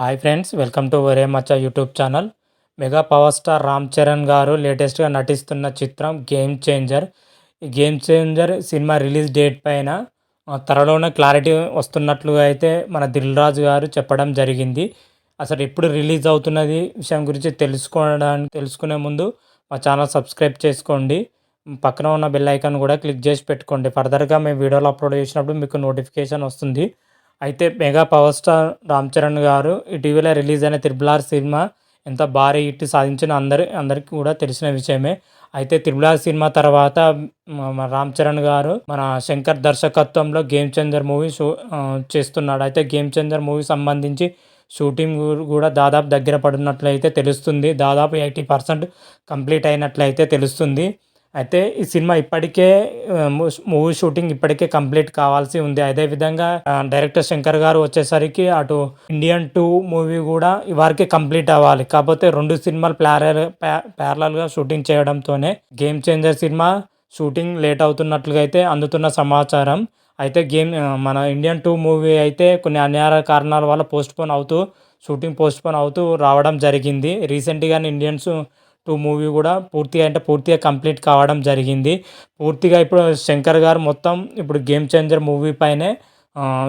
Hi friends welcome to ఒరే మచ్చ YouTube channel mega power star Ram Charan గారు లేటెస్ట్గా నటిస్తున్న చిత్రం గేమ్ చేంజర్ ఈ game changer cinema release date పైన త్వరలోనే క్లారిటీ వస్తున్నట్లుగా అయితే మన దిల్ రాజు గారు చెప్పడం జరిగింది. అసలు ఎప్పుడు రిలీజ్ అవుతున్నది విషయం గురించి తెలుసుకోవడానికి తెలుసుకునే ముందు మా ఛానల్ సబ్స్క్రైబ్ చేసుకోండి. పక్కన ఉన్న బెల్ ఐకాన్ కూడా క్లిక్ చేసి పెట్టుకోండి. ఫర్దర్గా మేము వీడియోలు అప్లోడ్ చేసినప్పుడు మీకు నోటిఫికేషన్ వస్తుంది. అయితే mega power star Ram Charan గారు ఇటీవల రిలీజ్ అయిన త్రిబుల్ ఆర్ సినిమా ఎంత భారీ హిట్ సాధించిన అందరి అందరికీ కూడా తెలిసిన విషయమే. అయితే త్రిబుల్ ఆర్ సినిమా తర్వాత మన రామ్ చరణ్ గారు మన శంకర్ దర్శకత్వంలో గేమ్ చేంజర్ మూవీ షూ చేస్తున్నాడు. అయితే గేమ్ చేంజర్ మూవీ సంబంధించి షూటింగ్ కూడా దాదాపు దగ్గర పడినట్లయితే తెలుస్తుంది. దాదాపు ఎయిటీ పర్సెంట్ కంప్లీట్ అయినట్లయితే తెలుస్తుంది. అయితే ఈ సినిమా ఇప్పటికే మూవీ షూటింగ్ ఇప్పటికే కంప్లీట్ కావాల్సి ఉంది. అదేవిధంగా డైరెక్టర్ శంకర్ గారు వచ్చేసరికి అటు ఇండియన్ టూ మూవీ కూడా ఇవారికి కంప్లీట్ అవ్వాలి. కాకపోతే రెండు సినిమాలు ప్యారల్ ప్యారలల్గా shooting చేయడంతోనే game changer cinema shooting late అవుతున్నట్లుగా అయితే అందుతున్న సమాచారం. అయితే గేమ్ మన ఇండియన్ టూ మూవీ అయితే కొన్ని అన్యాయ కారణాల వల్ల పోస్ట్పోన్ అవుతూ షూటింగ్ పోస్ట్పోన్ అవుతూ రావడం జరిగింది. రీసెంట్గానే ఇండియన్స్ టూ మూవీ కూడా పూర్తిగా అంటే పూర్తిగా కంప్లీట్ కావడం జరిగింది. పూర్తిగా ఇప్పుడు శంకర్ గారు మొత్తం ఇప్పుడు గేమ్ చేంజర్ మూవీ పైనే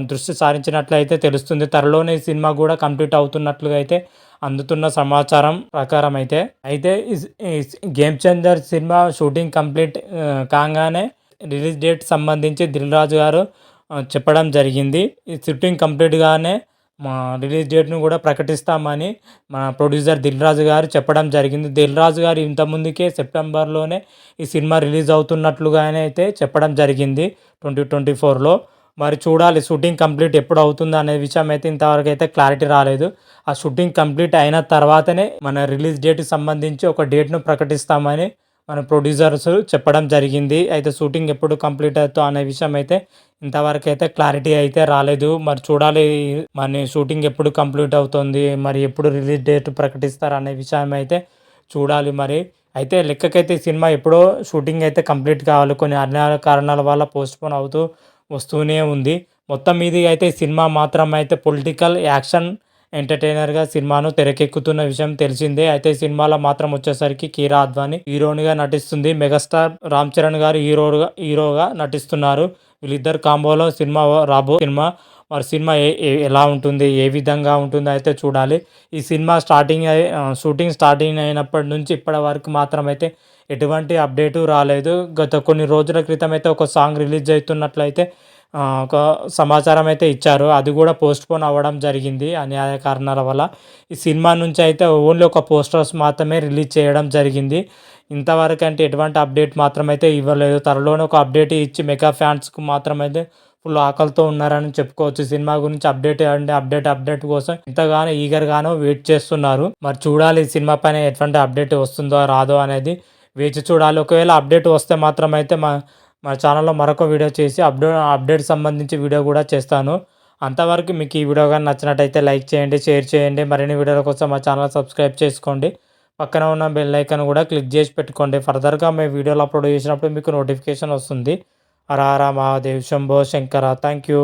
దృష్టి సారించినట్లయితే తెలుస్తుంది. త్వరలోనే ఈ సినిమా కూడా కంప్లీట్ అవుతున్నట్లుగా అయితే అందుతున్న సమాచారం ప్రకారం అయితే. అయితే game changer cinema shooting complete కాగానే రిలీజ్ డేట్ సంబంధించి దిల్ రాజు గారు చెప్పడం జరిగింది. ఈ షూటింగ్ కంప్లీట్గానే మా రిలీజ్ డేట్ను కూడా ప్రకటిస్తామని మా ప్రొడ్యూసర్ దిల్ రాజు గారు చెప్పడం జరిగింది. దిల్ రాజు గారు ఇంతకుముందుకే సెప్టెంబర్లోనే ఈ సినిమా రిలీజ్ అవుతున్నట్లుగానే అయితే చెప్పడం జరిగింది ట్వంటీ ట్వంటీ ఫోర్లో. మరి చూడాలి షూటింగ్ కంప్లీట్ ఎప్పుడు అవుతుంది అనే విషయం అయితే ఇంతవరకు అయితే క్లారిటీ రాలేదు. ఆ షూటింగ్ కంప్లీట్ అయిన తర్వాతనే మన రిలీజ్ డేట్కి సంబంధించి ఒక డేట్ను ప్రకటిస్తామని మన ప్రొడ్యూసర్స్ చెప్పడం జరిగింది. అయితే షూటింగ్ ఎప్పుడు కంప్లీట్ అవుతుందో అనే విషయం అయితే ఇంతవరకు అయితే క్లారిటీ అయితే రాలేదు. మరి చూడాలి మరి షూటింగ్ ఎప్పుడు కంప్లీట్ అవుతుంది మరి ఎప్పుడు రిలీజ్ డేట్ ప్రకటిస్తారు అనే విషయం అయితే చూడాలి మరి. అయితే లెక్కకైతే ఈ సినిమా ఎప్పుడో షూటింగ్ అయితే కంప్లీట్ కావాలి. కొన్ని అన్య కారణాల వల్ల పోస్ట్పోన్ అవుతూ వస్తూనే ఉంది. మొత్తం ఇది అయితే సినిమా మాత్రం అయితే పొలిటికల్ యాక్షన్ ఎంటర్టైనర్గా సినిమాను తెరకెక్కుతున్న విషయం తెలిసిందే. అయితే సినిమాలో మాత్రం వచ్చేసరికి కీరా అద్వాని హీరోనిగా నటిస్తుంది. మెగాస్టార్ రామ్ చరణ్ గారు హీరోగా హీరోగా నటిస్తున్నారు. వీళ్ళిద్దరు కాంబోలో సినిమా రాబో సినిమా మరి సినిమా ఏ ఎలా ఉంటుంది ఏ విధంగా ఉంటుందో అయితే చూడాలి. ఈ సినిమా స్టార్టింగ్ అయి- షూటింగ్ స్టార్టింగ్ అయినప్పటి నుంచి ఇప్పటి వరకు మాత్రం అయితే ఎటువంటి అప్డేటు రాలేదు. గత కొన్ని రోజుల క్రితం అయితే ఒక సాంగ్ రిలీజ్ అవుతున్నట్లయితే ఒక సమాచారం అయితే ఇచ్చారు. అది కూడా పోస్ట్పోన్ అవ్వడం జరిగింది అన్యాయ కారణాల వల్ల. ఈ సినిమా నుంచి అయితే ఓన్లీ ఒక పోస్టర్స్ మాత్రమే రిలీజ్ చేయడం జరిగింది. ఇంతవరకు అంటే ఎటువంటి అప్డేట్ మాత్రం అయితే ఇవ్వలేదు. త్వరలోనే ఒక అప్డేట్ ఇచ్చి మెగా ఫ్యాన్స్కు మాత్రమైతే ఫుల్ ఆకలితో ఉన్నారని చెప్పుకోవచ్చు. సినిమా గురించి అప్డేట్ అంటే అప్డేట్ అప్డేట్ కోసం ఇంతగానో ఈగర్గానో వెయిట్ చేస్తున్నారు. మరి చూడాలి ఈ సినిమా పైన ఎటువంటి అప్డేట్ వస్తుందో రాదో అనేది వేచి చూడాలి. ఒకవేళ అప్డేట్ వస్తే మాత్రం అయితే మా మా ఛానల్లో మరొక వీడియో చేసి అప్డేట్ అప్డేట్ సంబంధించి వీడియో కూడా చేస్తాను. అంతవరకు మీకు ఈ వీడియో కానీ నచ్చినట్టయితే లైక్ చేయండి షేర్ చేయండి మరిన్ని వీడియోల కోసం మా ఛానల్ సబ్స్క్రైబ్ చేసుకోండి. పక్కన ఉన్న బెల్ ఐకాన్ కూడా క్లిక్ చేసి పెట్టుకోండి. ఫర్దర్గా మేము వీడియోలు అప్లోడ్ చేసినప్పుడు మీకు నోటిఫికేషన్ వస్తుంది. Hara Hara Mahadev Shambho Shankara thank you.